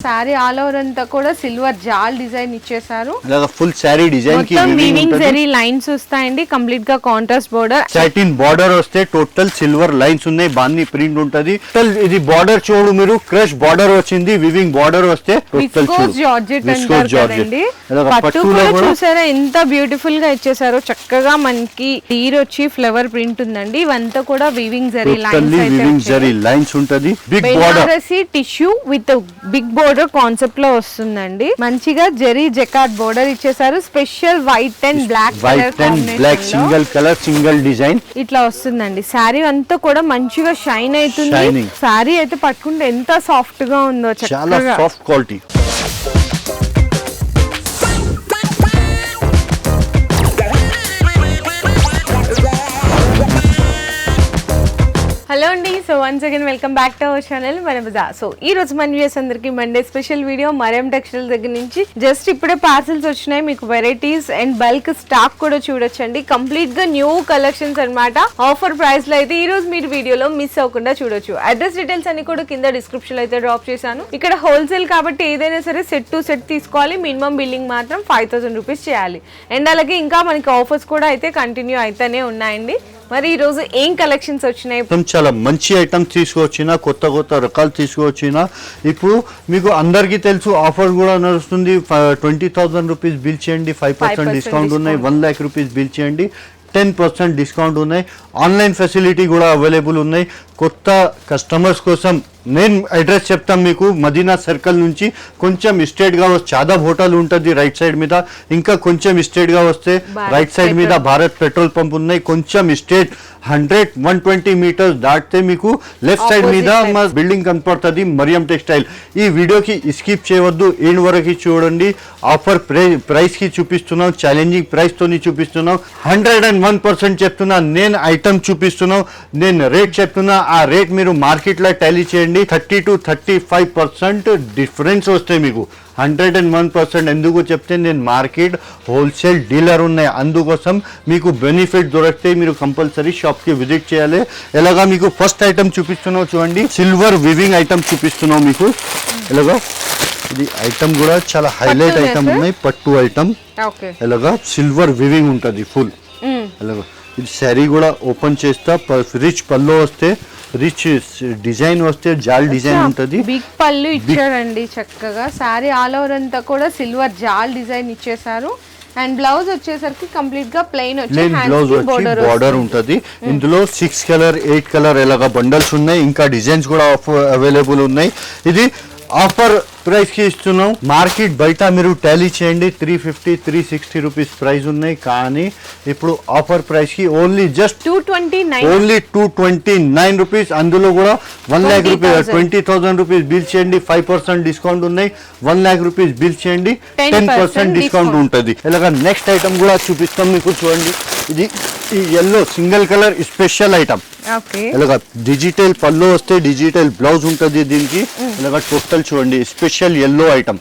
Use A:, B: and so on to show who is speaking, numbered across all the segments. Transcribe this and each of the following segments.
A: Sari all over అంతా కూడా silver జాల్ డిజైన్ ఇచ్చేసారు
B: full sari design
A: weaving zari lines వస్తాయండి కంప్లీట్గా కాంట్రాస్ట్ బోర్డర్
B: సాటిన్ బార్డర్ వస్తే టోటల్ సిల్వర్ లైన్స్ ఉన్నాయి బాంది ప్రింట్ ఉంటది. టోటల్ ఇది బార్డర్ చూడు మీరు క్రష్ బార్డర్ వచ్చింది వివింగ్ బార్డర్ వస్తే టోటల్
A: జార్జెట్
B: పట్టులో
A: చూసారా ఎంత బ్యూటిఫుల్గా ఇచ్చేసారో చక్కగా మనకి తీర్ వచ్చి ఫ్లవర్ ప్రింట్ ఉందండి. ఇవంతా కూడా weaving zari
B: totally weaving
A: lines
B: zari lines ఉంటది. Big border
A: tissue with big border కాన్సెప్ట్లో వస్తుందండి. మంచిగా జరీ జకాట్ బోర్డర్ ఇచ్చేసారు. Special white and black
B: white and black single colour single design
A: ఇట్లా వస్తుందండి. శారీ అంతా కూడా మంచిగా షైన్ అవుతుంది. శారీ అయితే పట్టుకుంటే ఎంత సాఫ్ట్గా ఉందో
B: చాలా సాఫ్ట్ క్వాలిటీ
A: హలో అండి. So once again welcome back to our channel మన బజా సో ఈ రోజు మన వ్యూస్ అందరికి మండే స్పెషల్ వీడియో మరేం టెక్స్టైల్ దగ్గర నుంచి. జస్ట్ ఇప్పుడే పార్సెల్స్ వచ్చినాయి మీకు వెరైటీస్ అండ్ బల్క్ స్టాక్ కూడా చూడొచ్చండి. కంప్లీట్గా న్యూ కలెక్షన్స్ అన్నమాట. ఆఫర్ ప్రైస్లో అయితే ఈ రోజు మీరు వీడియోలో మిస్ అవ్వకుండా చూడొచ్చు. అడ్రస్ డీటెయిల్స్ అన్ని కూడా కింద డిస్క్రిప్షన్లో అయితే డ్రాప్ చేశాను. ఇక్కడ హోల్సేల్ కాబట్టి ఏదైనా సరే సెట్ టు సెట్ తీసుకోవాలి. మినిమం బిల్లింగ్ మాత్రం ఫైవ్ థౌసండ్ రూపీస్ చేయాలి. అండ్ అలాగే ఇంకా మనకి ఆఫర్స్ కూడా అయితే కంటిన్యూ అయితేనే ఉన్నాయండి. మరి ఈ రోజు ఏం కలెక్షన్స్ వచ్చినాయి?
B: చాలా మంచి ఐటమ్స్ తీసుకొచ్చిన కొత్త కొత్త రకాలు తీసుకొచ్చిన ఇప్పుడు మీకు అందరికీ తెలుసు ఆఫర్ కూడా నడుస్తుంది. ట్వంటీ థౌసండ్ రూపీస్ బిల్ చేయండి ఫైవ్ పర్సెంట్
A: 5%
B: డిస్కౌంట్ ఉన్నాయి. వన్ ల్యాక్ రూపీస్ బిల్ చేయండి టెన్ పర్సెంట్ డిస్కౌంట్ ఉన్నాయి. ఆన్లైన్ ఫెసిలిటీ కూడా అవైలబుల్ ఉన్నాయి. కొత్త కస్టమర్స్ కోసం నేను అడ్రస్ చెప్తాను మీకు. మదీనా సర్కిల్ నుంచి కొంచెం స్ట్రేట్గా వస్తే చాదా హోటల్ ఉంటుంది రైట్ సైడ్ మీద. ఇంకా కొంచెం స్ట్రేట్గా వస్తే రైట్ సైడ్ మీద. భారత్ పెట్రోల్ పంప్ ఉన్నాయి. కొంచెం straight hundred one twenty metres దాటితే మీకు లెఫ్ట్ సైడ్ మీద మా బిల్డింగ్ కనపడుతుంది మరియం టెక్స్టైల్ ఈ వీడియోకి స్కిప్ చేయవద్దు. ఎండ్ వరకు చూడండి. ఆఫర్ ప్రైస్కి చూపిస్తున్నాం. ఛాలెంజింగ్ ప్రైస్ తోని చూపిస్తున్నాం. హండ్రెడ్ అండ్ వన్ పర్సెంట్ చెప్తున్నా. నేను ఐటమ్ చూపిస్తున్నాం. నేను రేట్ చెప్తున్నా. ఆ రేట్ మీరు మార్కెట్లో టాలీ చేయండి. Thirty to thirty five percent difference వస్తాయి మీకు. హండ్రెడ్ అండ్ వన్ పర్సెంట్ ఎందుకు చెప్తే నేను మార్కెట్ హోల్సేల్ డీలర్ ఉన్నాయి. అందుకోసం మీకు బెనిఫిట్ దొరికితే మీరు కంపల్సరీ షాప్కి విజిట్ చేయాలి. ఎలాగా మీకు ఫస్ట్ ఐటమ్ చూపిస్తున్నావు చూడండి సిల్వర్ వివింగ్ ఐటమ్ చూపిస్తున్నావు మీకు. ఎలాగా? ఇది ఐటమ్ కూడా చాలా హైలైట్ ఐటమ్? ఉన్నాయి పట్టు ఐటమ్. ఎలాగా? సిల్వర్ వివింగ్ ఉంటుంది ఫుల్. ఎలాగా? ఇది శారీ కూడా ఓపెన్ చేస్తా రిచ్ పల్లో వస్తే రిచ్ డిజైన్ వస్తే జాల్ డిజైన్ ఉంటుంది.
A: బిగ్ పళ్ళు ఇచ్చారండి చక్కగా. శారీ ఆల్ ఓవర్ అంతా కూడా సిల్వర్ జాల్ డిజైన్ ఇచ్చేసారు అండ్ బ్లౌజ్ వచ్చేసరికి కంప్లీట్గా ప్లెయిన్
B: ప్లేన్ బ్లౌజ్ వచ్చి
A: బార్డర్
B: ఉంటుంది. ఇందులో సిక్స్ కలర్ ఎయిట్ కలర్ ఇలాగా బండల్స్ ఉన్నాయి. ఇంకా డిజైన్స్ కూడా అవైలబుల్ ఉన్నాయి. ఇది ఆఫర్ ప్రైస్కి ఇస్తున్నాం మార్కెట్ బయట మీరు టాలీ చేయండి. Three fifty three sixty rupees price ఉన్నాయి. కానీ ఇప్పుడు ఆఫర్ ప్రైస్కి only just
A: two twenty
B: only two twenty nine rupees. అందులో కూడా one lakh rupees
A: 20,000.
B: Twenty thousand rupees bill చేయండి. ఫైవ్ పర్సెంట్ డిస్కౌంట్ ఉన్నాయి. వన్ ల్యాక్ రూపీస్ బిల్ చేయండి.
A: 10%
B: టెన్ పర్సెంట్ డిస్కౌంట్. ఉంటుంది. ఇలాగ నెక్స్ట్ ఐటమ్ కూడా చూపిస్తాం మీకు చూడండి. ఇది ఈ yellow single colour special item. ఇలాగ డిజిటల్ పళ్ళు వస్తే డిజిటల్ బ్లౌజ్ ఉంటుంది దీనికి. ఇలాగ టోటల్ చూడండి. Special yellow item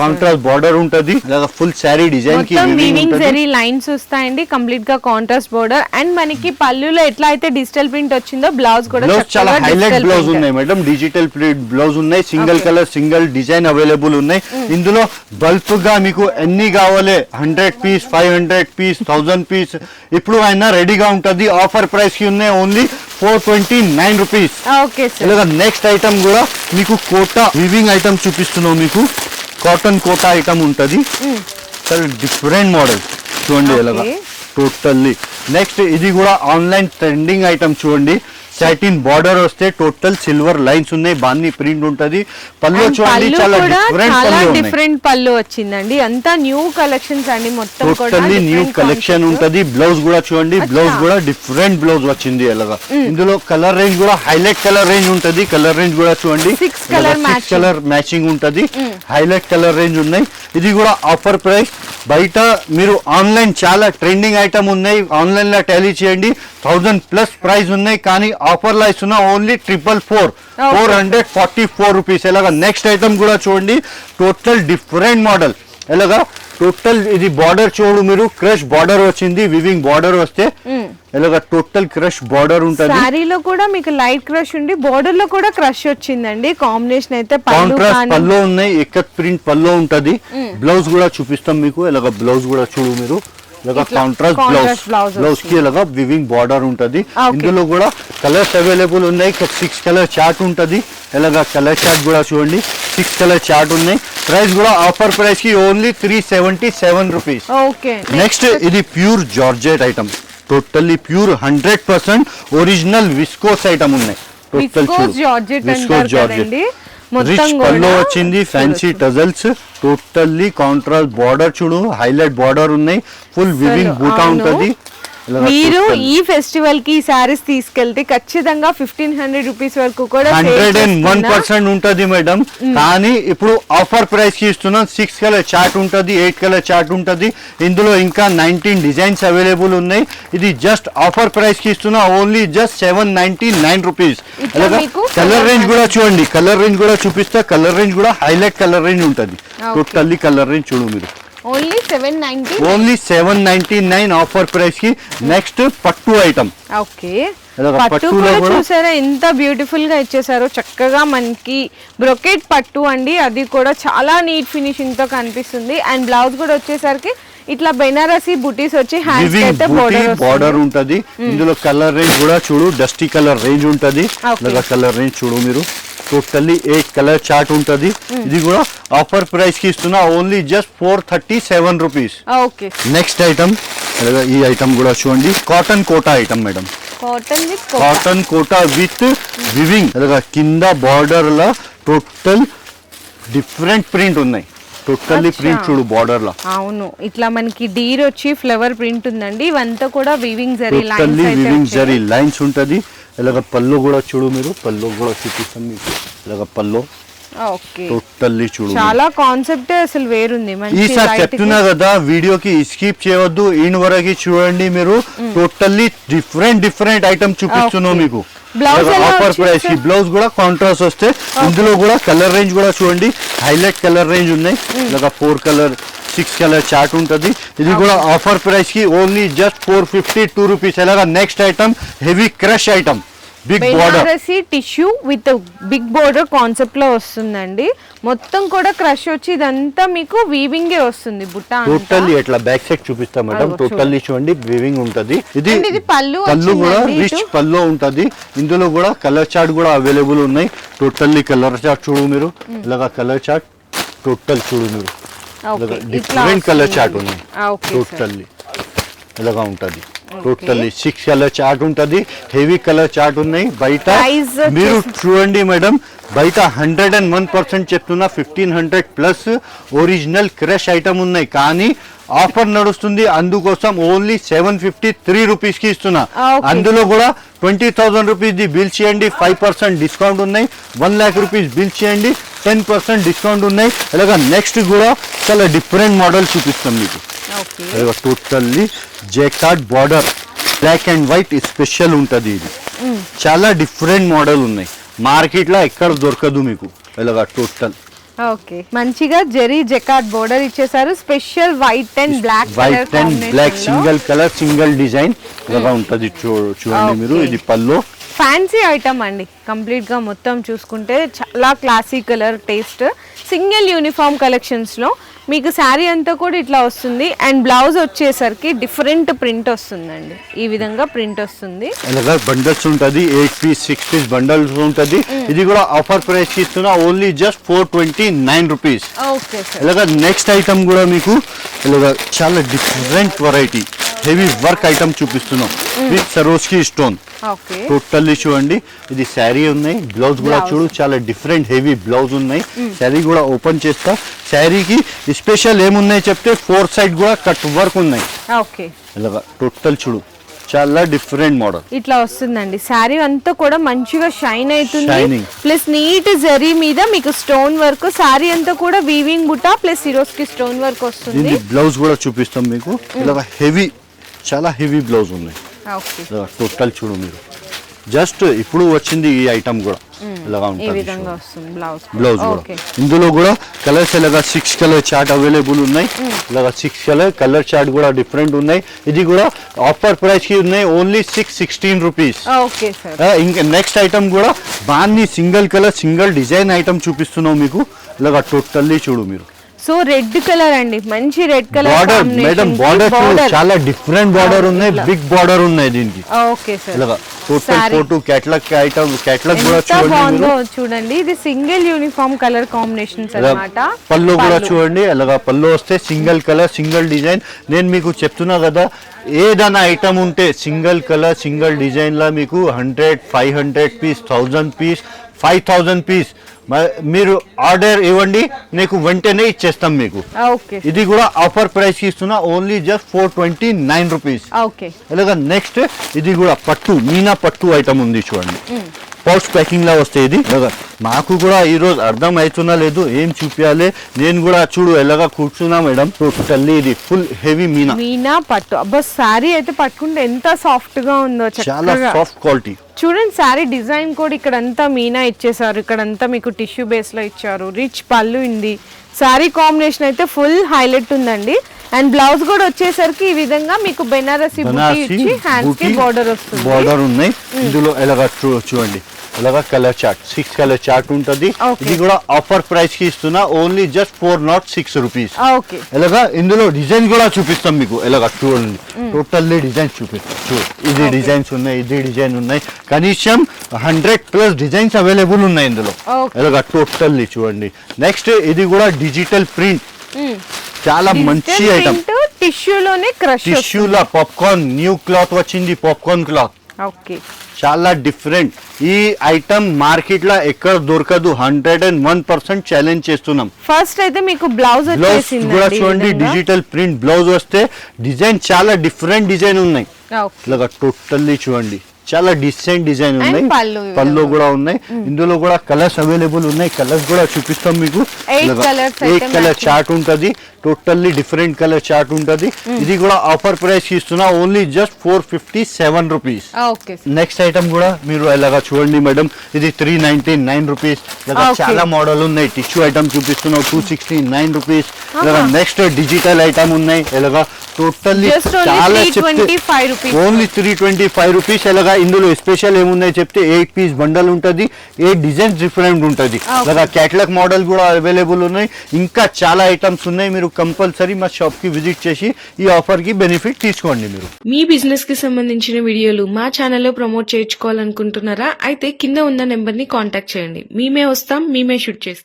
B: contrast border ఉంటుంది. ఫుల్ శారీ డిజైన్కి
A: వీవింగ్. జరీ లైన్స్ వస్తాయండి కంప్లీట్గా కాంట్రాస్ట్ బోర్డర్ అండ్ మనకి పళ్ళులో ఎట్లా అయితే డిజిటల్ ప్రింట్ వచ్చిందో బ్లౌజ్ కూడా
B: బ్లౌజ్ చాలా హైలైట్
A: digital
B: బ్లౌజ్
A: print.
B: ఉన్నాయి మేడం డిజిటల్ ప్రింట్ బ్లౌజ్ ఉన్నాయి single. Colour single design available ఉన్నాయి. ఇందులో బల్క్గా మీకు ఎన్ని కావాలి? Hundred piece five hundred piece thousand piece ఇప్పుడు అయినా రెడీగా ఉంటుంది. ఆఫర్ ప్రైస్కి ఉన్నాయి only four twenty nine rupees. ఇలాగ నెక్స్ట్ ఐటమ్ కూడా మీకు కోటా వివింగ్ ఐటమ్ చూపిస్తున్నాం మీకు. కాటన్ కోటా ఐటమ్ ఉంటుంది. చాలా డిఫరెంట్ మోడల్ చూడండి. ఇలాగా టోటల్లీ నెక్స్ట్ ఇది కూడా ఆన్లైన్ ట్రెండింగ్ ఐటమ్ చూడండి. సాటిన్ బార్డర్ వస్తే టోటల్ సిల్వర్ లైన్స్ ఉన్నాయి. బాన్ని ప్రింట్ ఉంటది. పళ్ళు చూడండి చాలా డిఫరెంట్
A: చాలా
B: పళ్ళు
A: డిఫరెంట్ పళ్ళు వచ్చిందండి. అంతా న్యూ కలెక్షన్స్ అండి. మొత్తం
B: టోటల్లీ న్యూ కలెక్షన్. ఉంటది. బ్లౌజ్ కూడా చూడండి. బ్లౌజ్ కూడా డిఫరెంట్ బ్లౌజ్ వచ్చింది అలాగా ఇందులో కలర్ రేంజ్ కూడా హైలైట్ కలర్ రేంజ్ ఉంటది. కలర్ రేంజ్ కూడా చూడండి.
A: Matching.
B: కలర్ మ్యాచింగ్ ఉంటది. హైలైట్ కలర్ రేంజ్ ఉన్నాయి. ఇది కూడా ఆఫర్ ప్రైస్ బయట మీరు ఆన్లైన్ చాలా ట్రెండింగ్ ఐటమ్ ఉన్నాయి. ఆన్లైన్లో టాలీ చేయండి. థౌసండ్ ప్లస్ ప్రైస్ ఉన్నాయి. కానీ ఆఫర్లో ఇస్తున్నా only triple four. Four hundred forty four rupees. ఎలాగా? నెక్స్ట్ ఐటమ్ కూడా చూడండి. Total different model. ఎలాగా? టోటల్ ఇది బార్డర్ చూడు మీరు. క్రష్ బార్డర్ వచ్చింది. వివింగ్ బార్డర్ వస్తే ఇలాగ టోటల్ క్రష్ బార్డర్ ఉంటది.
A: శారీలో కూడా మీకు లైట్ క్రష్ ఉండి బోర్డర్లో కూడా క్రష్ వచ్చిందండి. కాంబినేషన్ అయితే
B: కాంట్రాస్ట్ పల్లో ఉన్నాయి. ఎక్కత్ ప్రింట్ పల్లో ఉంటది. బ్లౌజ్ కూడా చూపిస్తాం మీకు. ఇలాగ బ్లౌజ్ కూడా చూడు మీరు. ఇలాగ కాంట్రాస్ట్ బ్లౌజ్ బ్లౌజ్కి ఇలాగ వివింగ్ బార్డర్ ఉంటది. ఇందులో కూడా కలర్స్ అవైలబుల్ ఉన్నాయి. సిక్స్ కలర్ చార్ట్ ఉంటది. ఇలాగ కలర్ చార్ట్ కూడా చూడండి. సిక్స్ కలర్ చార్ట్ ఉన్నాయి. ప్రైస్ కూడా ఆఫర్ ప్రైస్కి only three seventy seven rupees
A: okay
B: next ఇది pure georgette item totally pure hundred percent original viscose item ఉన్నాయి.
A: కదండి. మొత్తం
B: రిచ్ పల్లో వచ్చింది fancy. Tassels totally contrast border చూడు హైలైట్ బార్డర్ ఉన్నాయి ఫుల్ వివింగ్ బూటా. ఉంటది
A: మీరు. ఈ ఫెస్టివల్కి సారీస్ తీసుకెళ్తే ఖచ్చితంగా ఫిఫ్టీన్ హండ్రెడ్ రూపీస్ వరకు కూడా
B: హండ్రెడ్ అండ్ వన్. పర్సెంట్ ఉంటది మేడం. కానీ ఇప్పుడు ఆఫర్ ప్రైస్కి ఇస్తున్నాం. సిక్స్ కలర్ చార్ట్ ఉంటది ఎయిట్ కలర్ చార్ట్ ఉంటది. ఇందులో ఇంకా నైన్టీన్ డిజైన్స్ అవైలబుల్ ఉన్నాయి. ఇది జస్ట్ ఆఫర్ ప్రైస్కి ఇస్తున్నా only just seven ninety nine rupees colour range కూడా చూడండి. కలర్ రేంజ్ కూడా చూపిస్తా. కలర్ రేంజ్ కూడా హైలైట్ కలర్ రేంజ్ ఉంటది. టోటల్లీ కలర్ రేంజ్ చూడు మీరు.
A: Only seven ninety
B: only seven ninety nine offer ప్రైస్కి నెక్స్ట్ పట్టు ఐటమ్.
A: ఓకే. పట్టు కూడా- చూసారా? ఎంత బ్యూటిఫుల్గా ఇచ్చేసారో చక్కగా మనకి బ్రొకెట్ పట్టు అండి. అది కూడా చాలా నీట్ ఫినిషింగ్తో కనిపిస్తుంది. అండ్ బ్లౌజ్ కూడా వచ్చేసరికి ఇట్లా బెనారసి బుటీస్ వచ్చి బోర్డర్
B: ఉంటది. ఇందులో కలర్ రేంజ్ కూడా చూడు డస్టీ కలర్ రేంజ్ ఉంటది. కలర్ రేంజ్ చూడు మీరు. టోటల్లీ ఎయిట్ కలర్ చార్ట్ ఉంటది. ఇది కూడా ఆఫర్ ప్రైస్కి ఇస్తున్నా only just four thirty seven rupees
A: okay
B: next item ఈ ఐటమ్ కూడా చూడండి. Cotton Kota item madam
A: cotton
B: Kota with weaving కింద బార్డర్లో టోటల్ డిఫరెంట్ ప్రింట్ ఉన్నాయి. టోటల్లీ. ప్రింట్ చూడు బార్డర్లో
A: అవును. ఇట్లా మనకి డీర్ వచ్చి ఫ్లవర్ ప్రింట్ ఉందండి. ఇవంతా కూడా weaving zari lines
B: weaving zari lines ఉంటది. ఇలాగ పళ్ళు కూడా చూడు మీరు. పళ్ళు కూడా చూపిస్తాం మీకు. ఇలాగ పళ్ళు. టోటల్లీ చూడు.
A: చాలా కాన్సెప్ట్ అసలు వేరుంది.
B: ఈసారి చెప్తున్నా కదా వీడియోకి స్కిప్ చేయవద్దు ఈయన వరకు చూడండి మీరు. టోటల్లీ డిఫరెంట్ డిఫరెంట్ ఐటమ్ చూపిస్తున్నాం. మీకు. ఆఫర్
A: ప్రైస్కి?
B: బ్లౌజ్ కూడా కాంట్రాస్ట్ వస్తే ఇందులో కూడా కలర్ రేంజ్ కూడా చూడండి. హైలైట్ కలర్ రేంజ్ ఉన్నాయి. ఇలాగ four colour six colour chart ఉంటది. ఇది కూడా ఆఫర్ ప్రైస్కి only just four fifty two rupees ఎలాగా next item heavy crush item big
A: Banarasi tissue with big border కాన్సెప్ట్లో వస్తుందండి. మొత్తం కూడా క్రష్ వచ్చి ఇదంతా మీకు వీవింగ్ వస్తుంది బుట్ట
B: ఇట్లా బ్యాక్ సైడ్ చూపిస్తా మేడం టోటల్లీ చూడండి వివింగ్ ఉంటది. ఇది
A: పళ్ళు
B: పళ్ళు కూడా రిచ్. పళ్ళు ఉంటది. ఇందులో కూడా కలర్ చార్ట్ కూడా అవైలబుల్ ఉన్నాయి. టోటల్లీ కలర్ చార్ట్ చూడు మీరు. ఇలాగా కలర్ చార్ట్ టోటల్ చూడు మీరు. Different colour chart. ఉన్నాయి. టోటల్లీ ఇలాగా ఉంటది. టోటల్లీ సిక్స్ కలర్ చార్ట్ ఉంటది. హెవీ కలర్ చార్ట్ ఉన్నాయి. బయట మీరు చూడండి మేడం. బయట హండ్రెడ్ అండ్ వన్ పర్సెంట్ చెప్తున్నా fifteen hundred plus original crush item ఉన్నాయి. కానీ ఆఫర్ నడుస్తుంది. అందుకోసం ఓన్లీ సెవెన్ ఫిఫ్టీ త్రీ రూపీస్కి ఇస్తున్నా.
A: Ah.
B: అందులో కూడా twenty thousand rupees the bill చేయండి. ఫైవ్ పర్సెంట్ డిస్కౌంట్ ఉన్నాయి. వన్ ల్యాక్ రూపీస్ బిల్ చేయండి. టెన్ పర్సెంట్ డిస్కౌంట్ ఉన్నాయి. అలాగా నెక్స్ట్ కూడా చాలా డిఫరెంట్ మోడల్ చూపిస్తాం మీకు. Totally jacquard border black and white special ఉంటుంది ఇది. చాలా డిఫరెంట్ మోడల్ ఉన్నాయి. మార్కెట్లో ఎక్కడ దొరకదు మీకు. ఇలాగా టోటల్.
A: ఓకే. మంచిగా జెరీ జెకాట్ బోర్డర్ ఇచ్చేసారు special white and black
B: white and black single colour single design. ఇలాగా ఉంటది చూడండి మీరు. ఇది పల్లో
A: ఫ్యాన్సీ ఐటమ్ అండి. కంప్లీట్గా మొత్తం చూసుకుంటే చాలా classy colour taste. Single uniform కలెక్షన్స్లో మీకు శారీ అంతా కూడా ఇట్లా వస్తుంది. అండ్ బ్లౌజ్ వచ్చేసరికి డిఫరెంట్ ప్రింట్ వస్తుందండి. ఈ విధంగా ప్రింట్ వస్తుంది.
B: బండల్స్ ఉంటది. Eight piece six piece bundles ఉంటది. ఇది కూడా ఆఫర్ ప్రైస్ ఇస్తున్నా. Only just four twenty nine rupees.
A: Okay sir.
B: ఇలాగా నెక్స్ట్ ఐటమ్ కూడా మీకు ఇలాగా చాలా different variety heavy work item చూపిస్తున్నాం. With Swarovski stone. టోటల్లీ చూడండి ఇది శారీ ఉన్నాయి. బ్లౌజ్ కూడా. చూడు చాలా డిఫరెంట్ హెవీ బ్లౌజ్ ఉన్నాయి. శారీ కూడా ఓపెన్ చేస్తా. శారీకి స్పెషల్ ఏమున్నాయి చెప్తే ఫోర్ సైడ్ కూడా కట్ వర్క్ ఉన్నాయి.
A: ఓకే.
B: ఇలాగా టోటల్ చూడు. చాలా డిఫరెంట్ మోడల్
A: ఇట్లా వస్తుందండి. శారీ అంతా కూడా మంచిగా షైన్ అవుతుంది. ప్లస్ నీట్ జరీ మీద మీకు స్టోన్ వర్క్ శారీ అంతా కూడా వీవింగ్ బుట్ట ప్లస్ సిరోస్కి స్టోన్ వర్క్ వస్తుంది
B: బ్లౌజ్ కూడా చూపిస్తాం మీకు. ఇలాగా హెవీ చాలా హెవీ బ్లౌజ్ ఉన్నాయి. టోటల్ చూడు మీరు. జస్ట్ ఇప్పుడు వచ్చింది ఈ ఐటమ్ కూడా. ఇలాగా ఉంటుంది
A: బ్లౌజ్
B: కూడా. ఇందులో కూడా కలర్స్ ఇలాగా సిక్స్ కలర్ చార్ట్ అవైలబుల్ ఉన్నాయి. ఇలాగా సిక్స్ కలర్ కలర్ చార్ట్ కూడా డిఫరెంట్ ఉన్నాయి. ఇది కూడా ఆఫర్ ప్రైస్కి ఉన్నాయి ఓన్లీ సిక్స్ సిక్స్టీన్ రూపీస్ ఇంకా నెక్స్ట్ ఐటమ్ కూడా బాన్ని single colour single design item చూపిస్తున్నాం మీకు. ఇలాగా టోటల్లీ చూడు మీరు.
A: సో రెడ్ కలర్ అండి. మంచి red colour
B: border madam border చాలా డిఫరెంట్ బార్డర్ ఉన్నాయి.
A: ఇట్లా.
B: బిగ్ బార్డర్ ఉన్నాయి దీనికి.
A: ఓకే సార్
B: ఇలాగా. Total
A: Saree.
B: Photo catalogue item catalogue కూడా చూడండి
A: చూడండి. ఇది సింగిల్ యూనిఫామ్ కలర్ కాంబినేషన్స్
B: ఇలా
A: అన్నమాట.
B: పళ్ళు కూడా చూడండి అలాగా పళ్ళు వస్తే సింగిల్ కలర్ సింగిల్ డిజైన్. నేను మీకు చెప్తున్నా కదా ఏదైనా ఐటమ్ ఉంటే సింగిల్ కలర్ సింగిల్ డిజైన్ లా మీకు hundred five hundred piece thousand piece five thousand piece. మీరు ఆర్డర్ ఇవ్వండి నీకు వెంటనే ఇచ్చేస్తాం మీకు. ఇది కూడా ఆఫర్ ప్రైస్ ఇస్తున్నా only just four twenty nine rupees.
A: Okay.
B: ఇలాగా నెక్స్ట్ ఇది కూడా పట్టు మీనా పట్టు ఐటమ్ ఉంది చూడండి. పౌచ్ ప్యాకింగ్ లా వస్తే ఇది నాకు కూడా ఈ రోజు అర్థం అవుతున్నా లేదు ఏం చూపించాలి నేను కూడా చూడు ఎలాగా కూర్చున్నా మేడం. టోటల్లీ ఇది ఫుల్ హెవీ మీనా.
A: మీనా పట్టు. అబ్బా శారీ అయితే పట్టుకుంటే ఎంత సాఫ్ట్గా ఉందో
B: చాలా సాఫ్ట్ క్వాలిటీ
A: చూడండి శారీ డిజైన్ కూడా ఇక్కడ అంతా మీనా ఇచ్చేసారు ఇక్కడ అంతా మీకు టిష్యూ బేస్లో ఇచ్చారు. రిచ్ పళ్ళు ఉంది. శారీ కాంబినేషన్ అయితే ఫుల్ హైలైట్ ఉందండి. అండ్ బ్లౌజ్ కూడా వచ్చేసరికి ఈ విధంగా మీకు బెనారసి ఇచ్చి హ్యాండ్స్కి బార్డర్ వస్తుంది.
B: బార్డర్ ఉన్నాయి. ఇందులో ఎలాగా చూ- చూడండి. ఎలాగా colour chart six colour chart ఉంటుంది. ఇది కూడా ఆఫర్ ప్రైస్కి ఇస్తున్నా only just four not six rupees ఎలాగా? ఇందులో డిజైన్ కూడా చూపిస్తాం మీకు. ఎలాగా? చూడండి. టోటల్లీ డిజైన్ చూపిస్తాం. చూడు. ఇది డిజైన్స్ ఉన్నాయి ఇది డిజైన్ ఉన్నాయి. కనీసం హండ్రెడ్ ప్లస్ డిజైన్స్ అవైలబుల్ ఉన్నాయి ఇందులో. ఎలాగా? టోటల్లీ చూడండి. నెక్స్ట్ ఇది కూడా డిజిటల్ ప్రింట్ చాలా మంచి ఐటమ్
A: టిష్యూలోనే క్రష్
B: టిష్యూలా పాప్కార్న్ న్యూ క్లాత్ వచ్చింది పాప్కార్న్ క్లాత్
A: ఓకే.
B: చాలా డిఫరెంట్. ఈ ఐటమ్ మార్కెట్లో ఎక్కడ దొరకదు. Hundred and one percent challenge చేస్తున్నాం.
A: ఫస్ట్ అయితే మీకు బ్లౌజ్
B: కూడా చూడండి డిజిటల్ ప్రింట్ బ్లౌజ్ వస్తే డిజైన్ చాలా డిఫరెంట్ డిజైన్ ఉన్నాయి. ఇలాగా టోటల్లీ చూడండి. చాలా డిసెంట్ డిజైన్ ఉన్నాయి.
A: పళ్ళు
B: కూడా. ఉన్నాయి. ఇందులో కూడా కలర్స్ అవైలబుల్ ఉన్నాయి. కలర్స్ కూడా చూపిస్తాం మీకు. Eight colour. చార్ట్ ఉంటది. టోటల్లీ డిఫరెంట్ కలర్ చార్ట్ ఉంటది. ఇది కూడా ఆఫర్ ప్రైస్ ఇస్తున్నా only just four fifty seven rupees next item కూడా మీరు ఇలాగా చూడండి మేడం ఇది త్రీ నైన్టీ నైన్ రూపీస్. చాలా మోడల్ ఉన్నాయి. Tissue item చూపిస్తున్నావు two sixty nine rupees next digital item ఉన్నాయి. ఇలాగా టోటల్లీ చాలా
A: 325 rupees.
B: Only three twenty five rupees ఇలాగా ఇందులో స్పెషల్ ఏమున్నాయి చెప్తే ఎయిట్ పీస్ బండల్ ఉంటది ఎయిట్ డిజైన్స్ డిఫరెంట్ ఉంటది. ఇలాగా క్యాటలాగ్ మోడల్ కూడా అవైలబుల్ ఉన్నాయి. ఇంకా చాలా ఐటమ్స్ ఉన్నాయి మీరు కంపల్సరీ మా షాప్కి విజిట్ చేసి ఈ ఆఫర్కి బెనిఫిట్ తీసుకోండి మీరు.
C: మీ బిజినెస్కి సంబంధించిన వీడియోలు మా ఛానల్లో ప్రమోట్ చేయించుకోవాలనుకుంటున్నారా? అయితే కింద ఉన్న నెంబర్ని కాంటాక్ట్ చేయండి. మేమే వస్తాం మేమే షూట్ చేస్తాం.